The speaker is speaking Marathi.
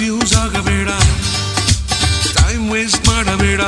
ಕನ್ಫ್ಯೂಸ್ ಆಗಬೇಡ ಟೈಮ್ ವೇಸ್ಟ್ ಮಾಡಬೇಡ